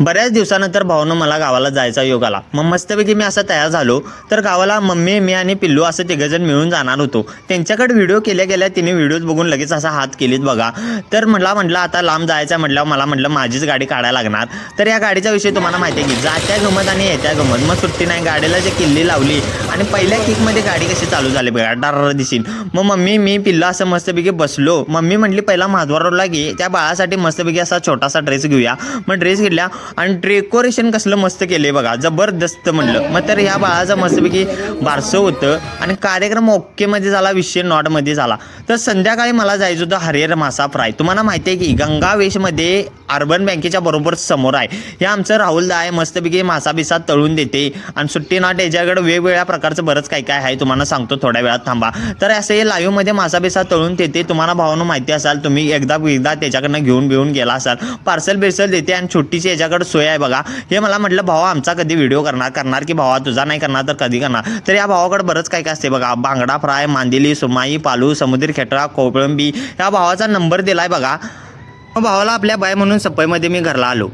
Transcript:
बऱ्याच दिवसानंतर भाऊनं मला गावाला जायचा योग आला. मग मस्तपैकी मी असं तयार झालो तर गावाला मम्मी मी आणि पिल्लू असं तिघंजण मिळून जाणार होतो. त्यांच्याकडे व्हिडिओ केल्या गेल्या तिने व्हिडिओज बघून लगेच असा हात केलीत बघा. तर म्हटला म्हटलं आता लांब जायचं म्हटल्यावर मला म्हटलं माझीच गाडी काढायला लागणार. तर या गाडीचा विषय तुम्हाला माहिती आहे की जात्या गमत आणि येत्या गमत. मग सुट्टी नाही गाडीला जे किल्ली लावली आणि पहिल्या किकमध्ये गाडी कशी चालू झाली बघा डार दिसीन मग मम्मी मी पिल्ला असं मस्तपैकी बसलो. मम्मी म्हटली पहिला महाद्वार रोडला की त्या बाळासाठी मस्तपैकी असा छोटासा ड्रेस घेऊया. मग ड्रेस घेतल्या आणि डेकोरेशन कसलं मस्त केलं आहे बघा जबरदस्त म्हणलं. मग तर ह्या बाळाचं मस्तपैकी बारसं होतं आणि कार्यक्रम ओकेमध्ये झाला विषय नॉटमध्ये झाला. तर संध्याकाळी मला जायचं होतं हरिहर मासा फ्राय. तुम्हाला माहिती आहे की गंगावेशमध्ये अर्बन बँकेच्या बरोबर समोर आहे. हे आमचं राहुलदा आहे मस्तपैकी मासा बिसा तळून देते. आणि सुट्टी नाट याच्याकडे वेगवेगळ्या प्रकारचं बरंच काय काय आहे तुम्हाला सांगतो थोड्या वेळात थांबा. तर असं हे लाईव्हमध्ये मासा बिसा तळून देते. तुम्हाला भावानं माहिती असाल तुम्ही एकदा एकदा त्याच्याकडनं घेऊन घेऊन गेला असाल पार्सल बिर्सल देते आणि सुट्टीची याच्याकडे सोय आहे बघा. हे मला म्हटलं भावा आमचा कधी व्हिडिओ करणार? करणार की भावा तुझा नाही करणार तर कधी करणार? तर या भावाकडे बरंच काय काय असते बघा. बांगडा फ्राय मांदेली सुमाई पालू समुद्री खेटळा कोळंबी या भावाचा नंबर दिला आहे बघा. भावाला आपल्या बाय म्हणून सप्पाईमध्ये मी घरला आलो.